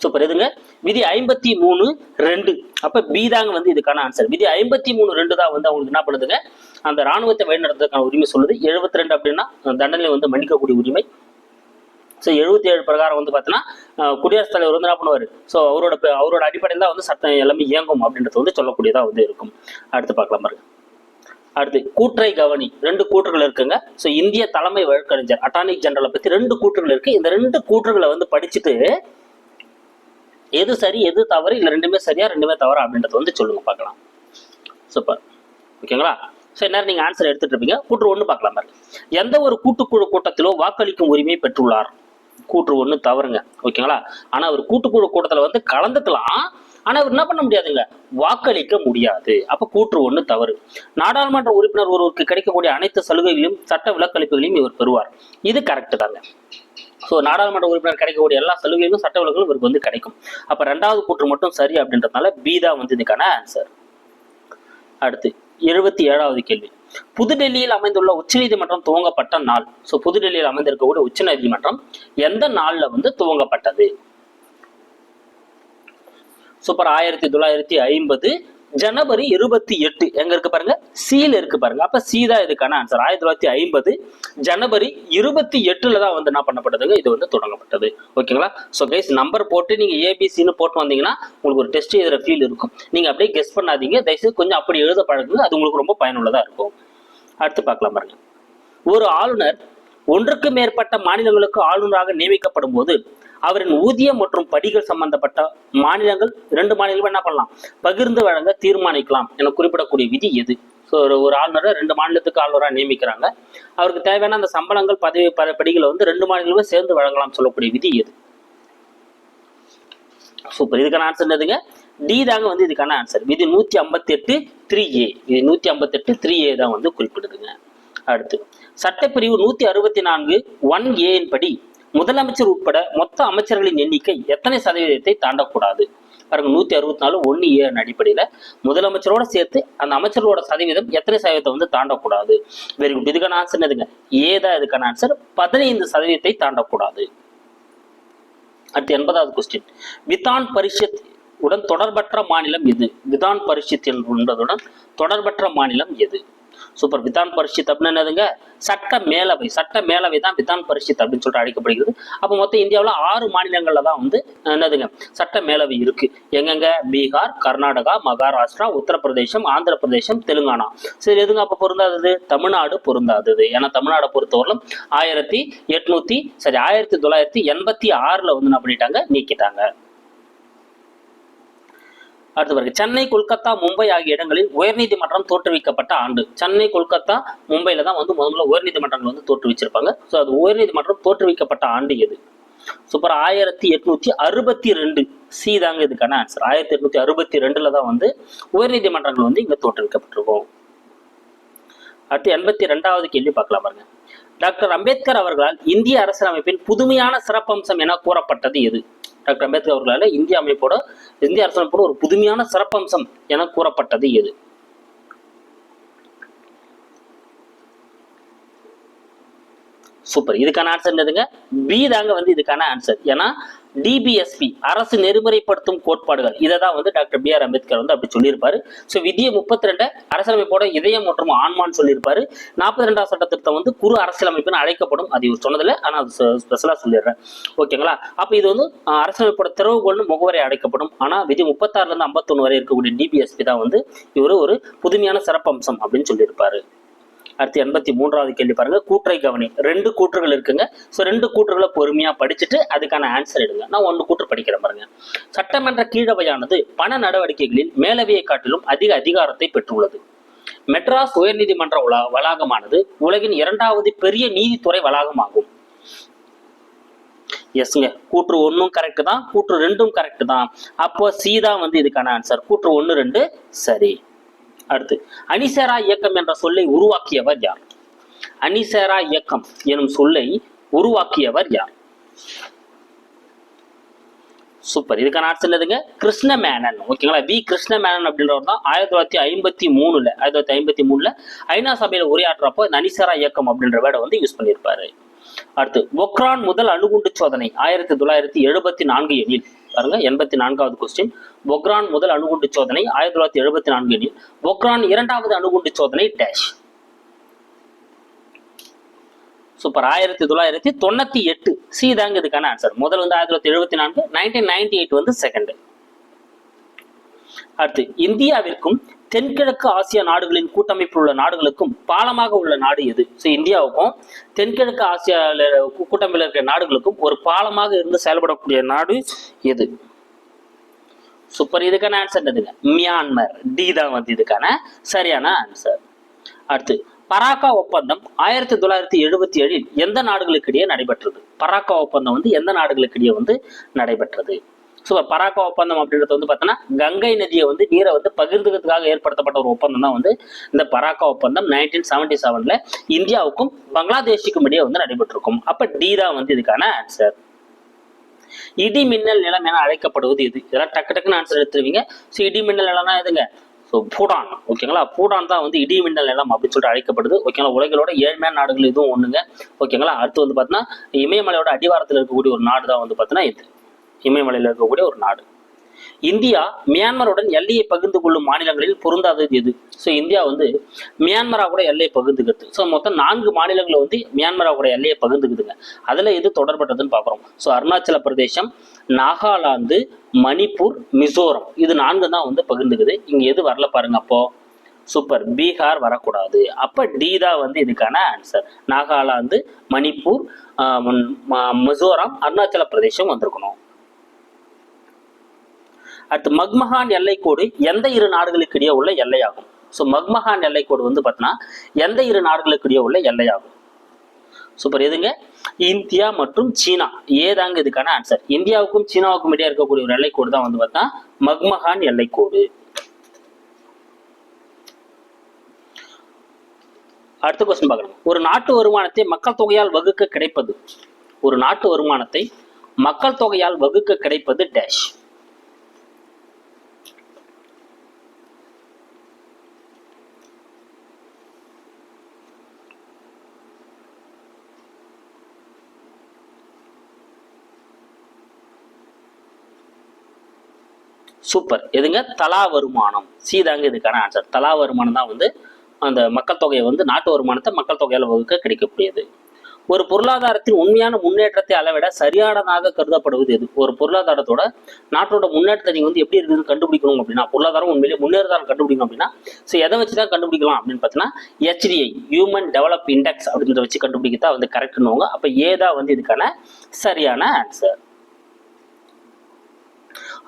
சூப்பர் எதுங்க விதி ஐம்பத்தி மூணு ரெண்டு. அப்ப பி தாங்க வந்து இதுக்கான ஆன்சர் விதி ஐம்பத்தி மூணு ரெண்டு தான் வந்து அவங்களுக்கு என்ன பண்ணுதுங்க? அந்த ராணுவத்தை வழிநடத்துறதுக்கான உரிமை சொல்லுது. எழுபத்தி ரெண்டு அப்படின்னா தண்டனை வந்து மன்னிக்கக்கூடிய உரிமை. ஸோ எழுபத்தி ஏழு பிரகாரம் வந்து பார்த்தீங்கன்னா குடியரசுத் தலைவர் வந்து என்ன பண்ணுவார்? ஸோ அவரோட அவரோட அடிப்படையில் தான் வந்து சட்டம் எல்லாமே இயங்கும் அப்படின்றது வந்து சொல்லக்கூடியதாக வந்து இருக்கும். அடுத்து பார்க்கலாம் பாருங்க. அடுத்து கூற்றை கவனி. ரெண்டு கூற்றுகள் இருக்குங்க. ஸோ இந்திய தலைமை வழக்கறிஞர் அட்டானிக் ஜெனரலை பற்றி ரெண்டு கூற்றுகள் இருக்கு. இந்த ரெண்டு கூற்றுகளை வந்து படிச்சுட்டு எது சரி எது தவறு இல்லை ரெண்டுமே சரியா ரெண்டுமே தவறா அப்படின்றத வந்து சொல்லுங்க பார்க்கலாம். சூப்பர் ஓகேங்களா? ஸோ என்ன நீங்கள் ஆன்சர் எடுத்துட்டு இருப்பீங்க. கூற்று ஒன்று பார்க்கலாம் பாருங்க. எந்த ஒரு கூட்டுக்குழு கூட்டத்திலோ வாக்களிக்கும் உரிமை பெற்றுள்ளார்? கூற்று ஒன்று தவறுங்க. ஓகேங்களா? ஆனால் அவர் கூட்டுக்குழு கூட்டத்தில் வந்து கலந்துக்கலாம். ஆனால் அவர் என்ன பண்ண முடியாதுங்க வாக்களிக்க முடியாது. அப்போ கூற்று ஒன்று தவறு. நாடாளுமன்ற உறுப்பினர் ஒருவருக்கு கிடைக்கக்கூடிய அனைத்து சலுகைகளையும் சட்ட விலக்களிப்புகளையும் இவர் பெறுவார். இது கரெக்டு தாங்க. ஸோ நாடாளுமன்ற உறுப்பினர் கிடைக்கக்கூடிய எல்லா சலுகைகளும் சட்ட விலக்குகளும் இவருக்கு வந்து கிடைக்கும். அப்போ ரெண்டாவது கூற்று மட்டும் சரி அப்படின்றதுனால பி தான் வந்து இதுக்கான ஆன்சர் அடுத்து எழுபத்தி ஏழாவது கேள்வி. புதுடெல்லியில் அமைந்துள்ள உச்சநீதிமன்றம் துவங்கப்பட்ட நாள். ஸோ புதுடெல்லியில் அமைந்திருக்கக்கூடிய உச்சநீதிமன்றம் எந்த நாளில் வந்து துவங்கப்பட்டது? சூப்பர். ஆயிரத்தி தொள்ளாயிரத்தி ஐம்பது ஜனவரி இருபத்தி எட்டு. எங்க இருக்கு பாருங்க? சீல இருக்கு பாருங்க. அப்ப சி தான் இதுக்கான ஆன்சர் ஆயிரத்தி தொள்ளாயிரத்தி ஐம்பது ஜனவரி இருபத்தி எட்டுல தான் வந்து என்ன பண்ணப்பட்டதுங்க? இது வந்து தொடங்கப்பட்டது. ஓகேங்களா? ஸோ கைஸ் நம்பர் போட்டு நீங்க ஏபிசின்னு போட்டு வந்தீங்கன்னா உங்களுக்கு ஒரு டெஸ்ட் எழுதுற ஃபீல் இருக்கும். நீங்க அப்படியே கெஸ் பண்ணாதீங்க. தயவுசெய்து கொஞ்சம் அப்படி எழுத பழகுங்க. அது உங்களுக்கு ரொம்ப பயனுள்ளதா இருக்கும். அடுத்து பார்க்கலாம் பாருங்க. ஒரு ஆளுநர் ஒன்றுக்கு மேற்பட்ட மாநிலங்களுக்கு ஆளுநராக நியமிக்கப்படும் போது அவரின் ஊதியம் மற்றும் படிகள் சம்பந்தப்பட்ட மாநிலங்கள் ரெண்டு மாநிலங்களும் என்ன பண்ணலாம்? பகிர்ந்து வழங்க தீர்மானிக்கலாம் என குறிப்பிடக்கூடிய விதி எது? ஸோ ஒரு ஒரு ஆளுநரை ரெண்டு மாநிலத்துக்கு ஆளுநராக நியமிக்கிறாங்க. அவருக்கு தேவையான அந்த சம்பளங்கள் பதவி படிகளை வந்து ரெண்டு மாநிலங்களுமே சேர்ந்து வழங்கலாம் சொல்லக்கூடிய விதி எது? சூப்பர் இதுக்கான ஆன்சர் என்னதுங்க? டி தாங்க வந்து இதுக்கான ஆன்சர் இது நூத்தி ஐம்பத்தி எட்டு த்ரீ ஏ இது நூத்தி ஐம்பத்தி எட்டு த்ரீ ஏ தான் வந்து குறிப்பிடுதுங்க. அடுத்து சட்டப்பிரிவு நூத்தி அறுபத்தி நான்கு ஒன் ஏன் படி முதலமைச்சர் உட்பட மொத்த அமைச்சர்களின் எண்ணிக்கை எத்தனை சதவீதத்தை தாண்டக்கூடாது? பாருங்க நூத்தி அறுபத்தி நாலு ஒன்னு ஏழு அடிப்படையில முதலமைச்சரோட சேர்த்து அந்த அமைச்சர்களோட சதவீதம் எத்தனை சதவீதத்தை வந்து தாண்டக்கூடாது? வெரி குட் இதுக்கான ஆன்சர் என்னதுங்க? ஏதா இதுக்கான ஆன்சர் பதினைந்து சதவீதத்தை தாண்டக்கூடாது. அடுத்து எண்பதாவது கொஸ்டின் விதான் பரிஷத் உடன் தொடர்பற்ற மாநிலம் எது? விதான் பரிஷத் என்பதுடன் தொடர்பற்ற மாநிலம் எது? சூப்பர். விதான் பரிஷத் அப்படின்னு என்னதுங்க? சட்ட மேலவை. சட்ட மேலவை தான் விதான் பரிஷத் அப்படின்னு சொல்லிட்டு அழைக்கப்படுகிறது. அப்போ மொத்தம் இந்தியாவில் ஆறு மாநிலங்களில் தான் வந்து என்னதுங்க? சட்ட மேலவை இருக்கு. எங்கெங்க? பீகார் கர்நாடகா மகாராஷ்டிரா உத்தரப்பிரதேசம் ஆந்திர பிரதேசம் தெலுங்கானா. சரி எதுங்க அப்போ பொருந்தாதது? தமிழ்நாடு பொருந்தாதது. ஏன்னா தமிழ்நாடை பொறுத்தவரையிலும் ஆயிரத்தி எட்நூத்தி சரி ஆயிரத்தி தொள்ளாயிரத்தி எண்பத்தி ஆறில் வந்து என்ன பண்ணிட்டாங்க? நீக்கிட்டாங்க. அடுத்து பாருங்க. சென்னை கொல்கத்தா மும்பை ஆகிய இடங்களில் உயர்நீதிமன்றம் தோற்றுவிக்கப்பட்ட ஆண்டு. சென்னை கொல்கத்தா மும்பையில தான் வந்து முதல்ல உயர்நீதிமன்றங்கள் வந்து தோற்றுவிச்சிருப்பாங்க. ஸோ அது உயர்நீதிமன்றம் தோற்றுவிக்கப்பட்ட ஆண்டு எது? சூப்பர். ஆயிரத்தி எட்நூத்தி அறுபத்தி ரெண்டு சி தாங்க இதுக்கான ஆன்சர் ஆயிரத்தி எட்நூத்தி அறுபத்தி ரெண்டுல தான் வந்து உயர்நீதிமன்றங்கள் வந்து இங்க தோற்றுவிக்கப்பட்டிருக்கும். அடுத்து எண்பத்தி ரெண்டாவது கேள்வி பார்க்கலாம் பாருங்க. டாக்டர் அம்பேத்கர் அவர்களால் இந்திய அரசியலமைப்பின் புதுமையான சிறப்பம்சம் என கூறப்பட்டது எது? டாக்டர் அம்பேத்கர் அவர்களால் இந்திய அமைப்போட இந்திய அரசமைப்போட ஒரு புதுமையான சிறப்பம்சம் என கூறப்பட்டது எது சூப்பர் இதுக்கான ஆன்சர் என்னதுங்க? பி தாங்க வந்து இதுக்கான ஆன்சர் ஏன்னா டிபிஎஸ்பி அரசு நெறிமுறைப்படுத்தும் கோட்பாடுகள். இதை தான் வந்து டாக்டர் பி ஆர் அம்பேத்கர் வந்து அப்படி சொல்லியிருப்பாரு. ஸோ விதியை முப்பத்தி ரெண்டு அரசியலமைப்போட இதயம் மற்றும் ஆன்மான்னு சொல்லியிருப்பாரு. நாற்பத்தி ரெண்டாம் சட்ட திருத்தம் வந்து குறு அரசியலமைப்புன்னு அழைக்கப்படும். அது இவர் சொன்னதில்லை. ஆனால் அது ஸ்பெஷலாக சொல்லிடுறேன். ஓகேங்களா? அப்போ இது வந்து அரசியலமைப்போட திறவுகோல்னு முகவரை அழைக்கப்படும் ஆனால் விதி முப்பத்தாறுலேருந்து ஐம்பத்தொன்று வரை இருக்கக்கூடிய டிபிஎஸ்பி தான் வந்து இவர் ஒரு புதுமையான சிறப்பம்சம் அப்படின்னு சொல்லியிருப்பாரு. அடுத்து எண்பத்தி மூன்றாவது கேள்வி பாருங்க. கூற்றை கவனி. ரெண்டு கூற்றுகள் இருக்குங்க. ஸோ ரெண்டு கூற்றுகளை பொறுமையா படிச்சுட்டு அதுக்கான ஆன்சர் எடுங்க. நான் ஒன்று கூற்று படிக்கிறேன் பாருங்க. சட்டமன்ற கீழவையானது பண நடவடிக்கைகளில் மேலவையை காட்டிலும் அதிக அதிகாரத்தை பெற்றுள்ளது. மெட்ராஸ் உயர்நீதிமன்ற உலா வளாகமானது உலகின் இரண்டாவது பெரிய நீதித்துறை வளாகமாகும். எஸ்ங்க கூற்று ஒன்றும் கரெக்ட் தான். கூற்று ரெண்டும் கரெக்ட் தான். அப்போ சி தான் வந்து இதுக்கான ஆன்சர் கூற்று ஒன்று ரெண்டு சரி. அடுத்து அணிசேரா இயக்கம் என்ற சொல்லை உருவாக்கியவர் யார்? அணிசேரா இயக்கம் எனும் சொல்லை உருவாக்கியவர் யார்? சூப்பர் இதுக்கான ஆன்சர் என்னதுங்க? கிருஷ்ண மேனன் ஓகேங்களா வி கிருஷ்ண மேனன் அப்படின்றவர் தான் ஆயிரத்தி தொள்ளாயிரத்தி ஐம்பத்தி மூணுல ஆயிரத்தி தொள்ளாயிரத்தி ஐம்பத்தி மூணுல ஐநா சபையில உரையாற்றுறப்போ நனிசரா இயக்கம் அப்படின்ற வேர்டை வந்து யூஸ் பண்ணியிருப்பாரு. அடுத்து பொக்ரான் முதல் அணுகுண்டு சோதனை ஆயிரத்தி தொள்ளாயிரத்தி எழுபத்தி நான்கு எனில் பாருங்க எண்பத்தி நான்காவது கொஸ்டின் பொக்ரான் முதல் அணுகுண்டு சோதனை ஆயிரத்தி தொள்ளாயிரத்தி எழுபத்தி நான்கு எண்ணில் பொக்ரான் இரண்டாவது அணுகுண்டு சோதனை டேஷ் சூப்பர் ஆயிரத்தி தொள்ளாயிரத்தி தொண்ணூத்தி எட்டு. சி தாங்க இதுக்கான ஆன்சர் முதல் வந்து ஆயிரத்தி தொள்ளாயிரத்தி எழுபத்தி நான்கு நைன்டீன் நைன்டி எயிட் வந்து செகண்ட் அடுத்து இந்தியாவிற்கும் தென்கிழக்கு ஆசிய நாடுகளின் கூட்டமைப்பில் உள்ள நாடுகளுக்கும் பாலமாக உள்ள நாடு எது? ஸோ இந்தியாவுக்கும் தென்கிழக்கு ஆசியாவில் கூட்டமைப்பில் இருக்கிற நாடுகளுக்கும் ஒரு பாலமாக இருந்து செயல்படக்கூடிய நாடு எது? சூப்பர் இதுக்கான ஆன்சர் என்னதுங்க? மியான்மர். டி தான் வந்து இதுக்கான சரியான ஆன்சர் அடுத்து பராக்கா ஒப்பந்தம் ஆயிரத்தி தொள்ளாயிரத்தி எழுபத்தி ஏழில் எந்த நாடுகளுக்கு இடையே நடைபெற்றது? பராக்கா ஒப்பந்தம் வந்து எந்த நாடுகளுக்கிடையே வந்து நடைபெற்றது? ஸோ பராக்கா ஒப்பந்தம் அப்படின்றது வந்து பார்த்தோன்னா கங்கை நதியை வந்து நீரை வந்து பகிர்ந்துக்கிறதுக்காக ஏற்படுத்தப்பட்ட ஒரு ஒப்பந்தம் தான் வந்து இந்த பராக்கா ஒப்பந்தம் நைன்டீன் செவன்டி செவன்ல இந்தியாவுக்கும் பங்களாதேஷுக்கும் இடையே வந்து நடைபெற்றிருக்கும். அப்ப டி தான் வந்து இதுக்கான ஆன்சர் இடி மின்னல் நிலம் என அழைக்கப்படுவது இது இதெல்லாம் டக்கு டக்குன்னு ஆன்சர் எடுத்துருவீங்க. ஸோ இடி மின்னல் நிலம்னா எதுங்க? ஸோ பூடான். ஓகேங்களா பூடான் தான் வந்து இடி மின்னல் நிலம் அப்படின்னு சொல்லிட்டு அழைக்கப்படுது. ஓகேங்களா உலகளோட ஏழ்மையான நாடுகள் இதுவும் ஒண்ணுங்க. ஓகேங்களா அடுத்து வந்து பார்த்தீங்கன்னா இமயமலையோட அடிவாரத்தில் இருக்கக்கூடிய ஒரு நாடு தான் வந்து பார்த்தீங்கன்னா இது. இமயமலையில் இருக்கக்கூடிய ஒரு நாடு. இந்தியா மியான்மருடன் எல்லையை பகிர்ந்து கொள்ளும் மாநிலங்களில் பொருந்தாதது எது? ஸோ இந்தியா வந்து மியான்மரா கூட எல்லையை பகிர்ந்துக்கிறது. ஸோ மொத்தம் நான்கு மாநிலங்களை வந்து மியான்மரா கூட எல்லையை பகிர்ந்துக்குதுங்க. அதில் எது தொடர்பட்டதுன்னு பார்க்குறோம் ஸோ அருணாச்சல பிரதேசம் நாகாலாந்து மணிப்பூர் மிசோரம். இது நான்கு தான் வந்து பகிர்ந்துக்குது. இங்கே எது வரல பாருங்க அப்போ. சூப்பர் பீகார் வரக்கூடாது. அப்போ டி தான் வந்து இதுக்கான ஆன்சர் நாகாலாந்து மணிப்பூர் மிசோரம் அருணாச்சல பிரதேசம் வந்திருக்கணும். அடுத்து மக்மஹான் எல்லைக்கோடு எந்த இரு நாடுகளுக்கு இடையே உள்ள எல்லையாகும். ஸோ மக்மஹான் எல்லைக்கோடு வந்து பார்த்தீங்கன்னா எந்த இரு நாடுகளுக்கு இடையே உள்ள எல்லையாகும். சூப்பர் எதுங்க? இந்தியா மற்றும் சீனா. ஏதாங்க இதுக்கான ஆன்சர் இந்தியாவுக்கும் சீனாவுக்கும் இடையே இருக்கக்கூடிய ஒரு எல்லைக்கோடு தான் வந்து பார்த்தா மக்மஹான் எல்லைக்கோடு. அடுத்த கொஸ்டின் பார்க்கலாம். ஒரு நாட்டு வருமானத்தை மக்கள் தொகையால் வகுக்க கிடைப்பது. ஒரு நாட்டு வருமானத்தை மக்கள் தொகையால் வகுக்க கிடைப்பது டேஷ் சூப்பர் எதுங்க? தலா வருமானம். சீதாங்க இதுக்கான ஆன்சர் தலா வருமானம் தான் வந்து அந்த மக்கள் தொகையை வந்து நாட்டு வருமானத்தை மக்கள் தொகையால் வகுக்க கிடைக்கக்கூடியது. ஒரு பொருளாதாரத்தின் உண்மையான முன்னேற்றத்தை அளவிட சரியானதாக கருதப்படுவது எது? ஒரு பொருளாதாரத்தோட நாட்டோட முன்னேற்றத்தை நீங்கள் வந்து எப்படி இருக்குதுன்னு கண்டுபிடிக்கணும் அப்படின்னா பொருளாதாரம் உண்மையிலே முன்னேற்றம் கண்டுபிடிக்கணும் அப்படின்னா ஸோ எதை வச்சு தான் கண்டுபிடிக்கலாம் அப்படின்னு பார்த்தீங்கன்னா ஹெச்டிஐ ஹியூமன் டெவலப் இண்டெக்ஸ் அப்படின்றத வச்சு கண்டுபிடிக்கத்தான் வந்து கரெக்ட்னுவாங்க அப்போ ஏதா வந்து இதுக்கான சரியான ஆன்சர்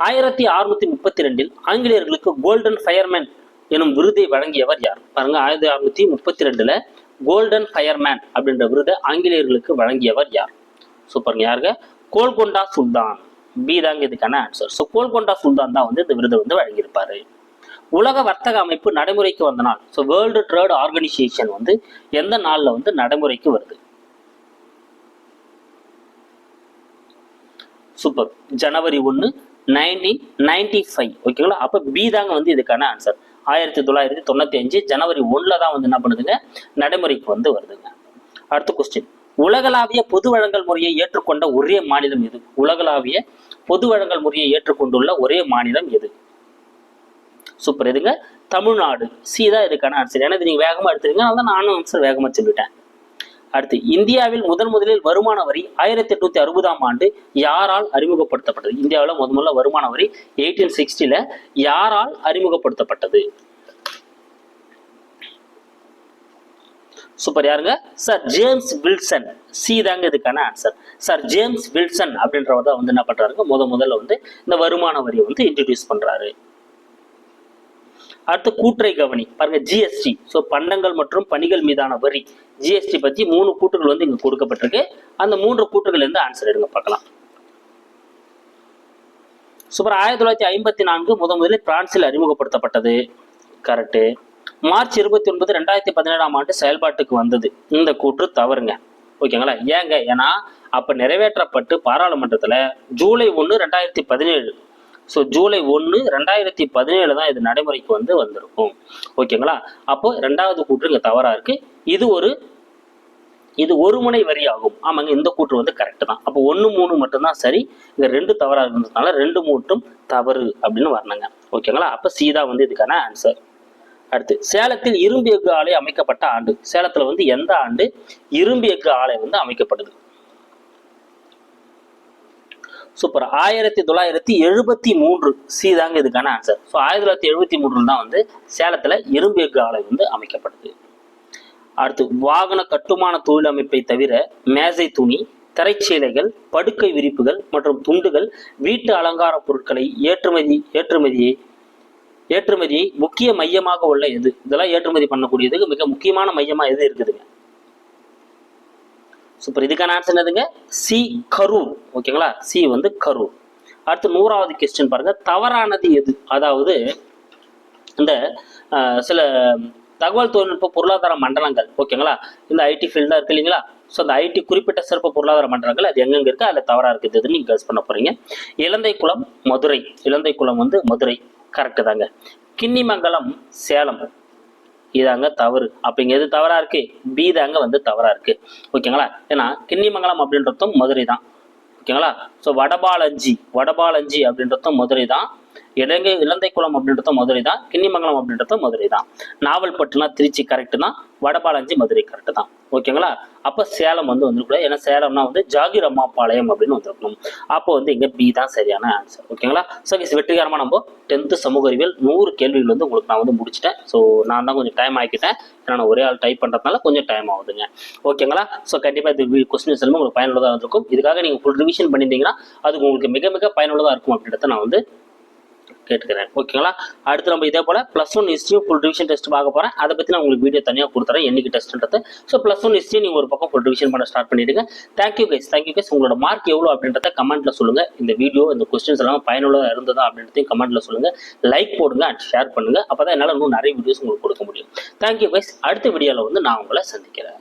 ஆயிரத்தி அறுநூத்தி முப்பத்தி ரெண்டில் ஆங்கிலேயர்களுக்கு கோல்டன் ஃபயர்மேன் எனும் விருதை வழங்கியவர் யார்? பாருங்க ஆயிரத்தி அறுநூத்தி முப்பத்தி ரெண்டுல கோல்டன் ஃபயர்மேன் அப்படின்ற விருதை ஆங்கிலேயர்களுக்கு வழங்கியவர் யார்? சூப்பருங்க யாருங்க? கோல்கொண்டா சுல்தான். பி தாங்க இதுக்கான ஆன்சர் ஸோ கோல்கொண்டா சுல்தான் தான் வந்து இந்த விருதை வந்து வழங்கியிருப்பாரு. உலக வர்த்தக அமைப்பு நடைமுறைக்கு வந்த நாள். ஸோ வேர்ல்டு ட்ரேட் ஆர்கனைசேஷன் வந்து எந்த நாளில் வந்து நடைமுறைக்கு வருது? சூப்பர் ஜனவரி ஒன்று நைன்டீன் நைன்டி ஃபைவ் ஓகேங்களா? அப்போ பி தாங்க வந்து இதுக்கான ஆன்சர் ஆயிரத்தி தொள்ளாயிரத்தி தொண்ணூற்றி அஞ்சு ஜனவரி ஒன்றில் தான் வந்து என்ன பண்ணுதுங்க? நடைமுறைக்கு வந்து வருதுங்க. அடுத்த கொஸ்டின் உலகளாவிய பொது வழங்கல் முறையை ஏற்றுக்கொண்ட ஒரே மாநிலம் எது? உலகளாவிய பொது வழங்கல் முறையை ஏற்றுக்கொண்டுள்ள ஒரே மாநிலம் எது? சூப்பர் எதுங்க? தமிழ்நாடு. சி தான் இதுக்கான ஆன்சர் ஏன்னா இது நீங்கள் வேகமாக எடுத்துருங்க. அதனால தான் நானும் ஆன்சர் வேகமாக சொல்லிட்டேன். அடுத்து இந்தியாவில் முதன் முதலில் வருமான வரி ஆயிரத்தி எட்நூத்தி அறுபதாம் ஆண்டு யாரால் அறிமுகப்படுத்தப்பட்டது? இந்தியாவில் முதன் முதல்ல வருமான வரி எயிட்டீன் சிக்ஸ்டில யாரால் அறிமுகப்படுத்தப்பட்டது? சூப்பர் யாருங்க? சார் ஜேம்ஸ் வில்சன் சி தாங்க இதுக்கான ஆன்சர் சார் ஜேம்ஸ் வில்சன் அப்படின்றவர் தான் வந்து என்ன பண்றாருங்க? முத முதல்ல வந்து இந்த வருமான வரியை வந்து இன்ட்ரடியூஸ் பண்றாரு. அடுத்து கூற்றை கவனி. பாருங்க ஜிஎஸ்டி ஸோ பண்டங்கள் மற்றும் பணிகள் மீதான வரி. ஜிஎஸ்டி பத்தி மூணு கூற்றுகள் வந்து இங்க கொடுக்கப்பட்டிருக்கு. அந்த மூன்று கூற்றுகள் இருந்து ஆன்சர் எடுங்க பார்க்கலாம். சூப்பர் ஆயிரத்தி தொள்ளாயிரத்தி ஐம்பத்தி நான்கு முத முதலில் பிரான்சில் அறிமுகப்படுத்தப்பட்டது. கரெக்டு மார்ச் இருபத்தி ஒன்பது ரெண்டாயிரத்தி பதினேழாம் ஆண்டு செயல்பாட்டுக்கு வந்தது. இந்த கூற்று தவறுங்க. ஓகேங்களா? ஏங்க? ஏன்னா அப்ப நிறைவேற்றப்பட்டு பாராளுமன்றத்துல ஜூலை ஒன்று ரெண்டாயிரத்தி பதினேழு ஸோ ஜூலை ஒன்று ரெண்டாயிரத்தி பதினேழு தான் இது நடைமுறைக்கு வந்து வந்திருக்கும். ஓகேங்களா? அப்போ ரெண்டாவது கூற்று இங்கே தவறாக இருக்கு. இது ஒரு இது ஒரு முனை வரி ஆகும். ஆமாங்க இந்த கூற்று வந்து கரெக்ட் தான். அப்போ ஒன்று மூணு மட்டும்தான் சரி. இங்கே ரெண்டு தவறாக இருந்ததுனால ரெண்டு மூட்டும் தவறு அப்படின்னு வரணுங்க. ஓகேங்களா? அப்போ சீதா வந்து இதுக்கான ஆன்சர் அடுத்து சேலத்தில் இரும்பு எஃகு ஆலை அமைக்கப்பட்ட ஆண்டு. சேலத்தில் வந்து எந்த ஆண்டு? இரும்பு எஃகு ஆலை வந்து அமைக்கப்படுது. சூப்பர் ஆயிரத்தி தொள்ளாயிரத்தி எழுபத்தி மூன்று சி தாங்க இதுக்கான ஆன்சர் ஸோ ஆயிரத்தி தொள்ளாயிரத்தி எழுபத்தி மூணுல தான் வந்து சேலத்தில் இரும்பு எஃகு ஆலை வந்து அமைக்கப்படுது அடுத்து வாகன கட்டுமான தொழிலமைப்பை தவிர மேசை துணி திரைச்சீலைகள் படுக்கை விரிப்புகள் மற்றும் துண்டுகள் வீட்டு அலங்கார பொருட்களை ஏற்றுமதி ஏற்றுமதியை ஏற்றுமதியை முக்கிய மையமாக உள்ள எது? இதெல்லாம் ஏற்றுமதி பண்ணக்கூடியதுக்கு மிக முக்கியமான மையமாக எது இருக்குதுங்க? சூப்பர் இதுக்கான ஆன்சர் என்னதுங்க? சி கரூர் ஓகேங்களா? சி வந்து கரூர் அடுத்து நூறாவது கொஸ்டின் பாருங்க. தவறானது எது? அதாவது இந்த சில தகவல் தொழில்நுட்ப பொருளாதார மண்டலங்கள். ஓகேங்களா? இந்த ஐடி ஃபீல்டாக இருக்கு இல்லைங்களா? ஸோ அந்த ஐடி குறிப்பிட்ட சிறப்பு பொருளாதார மண்டலங்கள் அது எங்கெங்க இருக்கு? அதில் தவறாக இருக்குது நீங்கள் கஸ் பண்ண போறீங்க. இலந்தை குளம் மதுரை. இலந்தை குளம் வந்து மதுரை. கரெக்டு தாங்க. கிண்ணிமங்கலம் சேலம். இதாங்க தவறு. அப்போ இங்கே எது தவறா இருக்கு? பி தாங்க வந்து தவறா இருக்கு. ஓகேங்களா? ஏன்னா கிண்ணிமங்கலம் அப்படின்றதும் மதுரை தான் ஓகேங்களா? ஸோ வடபாலஞ்சி வடபாலஞ்சி அப்படின்றதும் மதுரை தான் இலங்கை இலந்தைக்குளம் அப்படின்றதும் மதுரை தான் கிண்ணிமங்கலம் அப்படின்றதும் மதுரை தான் நாவல்பட்டுனா திருச்சி கரெக்டு தான் வடபாலஞ்சி மதுரை கரெக்டு தான் ஓகேங்களா? அப்போ சேலம் வந்து வந்துருக்கூடாது. ஏன்னா சேலம்னா வந்து ஜாகிர் அம்மா பாளையம் அப்படின்னு வந்திருக்கணும். அப்போ வந்து இங்கே பி தான் சரியான ஆன்சர் ஓகேங்களா? ஸோ இது வெற்றிகரமாக நம்ம டென்த்து சமூக அறிவியல் நூறு கேள்விகள் வந்து உங்களுக்கு நான் வந்து முடிச்சிட்டேன். ஸோ நான் தான் கொஞ்சம் டைம் ஆக்கிட்டேன். ஏன்னா நான் ஒரே ஆள் டைப் பண்ணுறதுனால கொஞ்சம் டைம் ஆகுதுங்க. ஓகேங்களா? ஸோ கண்டிப்பாக இது கொஸ்டின்ஸ் எல்லாமே உங்களுக்கு பயனுள்ளதாக இருந்திருக்கும். இதுக்காக நீங்கள் ஃபுல் ரிவிஷன் பண்ணியிருந்தீங்கன்னா அது உங்களுக்கு மிக மிக பயனுள்ளதாக இருக்கும் அப்படின்றத நான் வந்து கேட்டுக்கிறேன். ஓகேங்களா அடுத்து நம்ம இதே போல் ப்ளஸ் ஒன் ஹிஸ்ட்ரியும் ஃபுல் ரிவிஷன் டெஸ்ட் பார்க்க போகிறேன் அதை பற்றி நான் உங்களுக்கு வீடியோ தனியாக கொடுத்துறேன். என்னைக்கு டெஸ்ட்ன்றது ஸோ ப்ளஸ் ஒன் ஹிஸ்ட்ரி நீங்கள் ஒரு பக்கம் ஃபுல் ரிவிஷன் பண்ண ஸ்டார்ட் பண்ணிடுங்க. Thank you guys thank you guys உங்களோட மார்க் எவ்வளோ அப்படின்றத கமெண்ட்டில் சொல்லுங்கள் இந்த வீடியோ இந்த கொஸ்டின்ஸ் எல்லாம் பயனுள்ளதாக இருந்ததா அப்படின்றதையும் கமெண்ட்டில் சொல்லுங்கள் லைக் போடுங்க அண்ட் ஷேர் பண்ணுங்கள் அப்போ தான் என்னால் இன்னும் நிறைய வீடியோஸ் உங்களுக்கு கொடுக்க முடியும். தேங்க்யூ கைஸ் அடுத்த வீடியோவில் வந்து நான் உங்களை சந்திக்கிறேன்.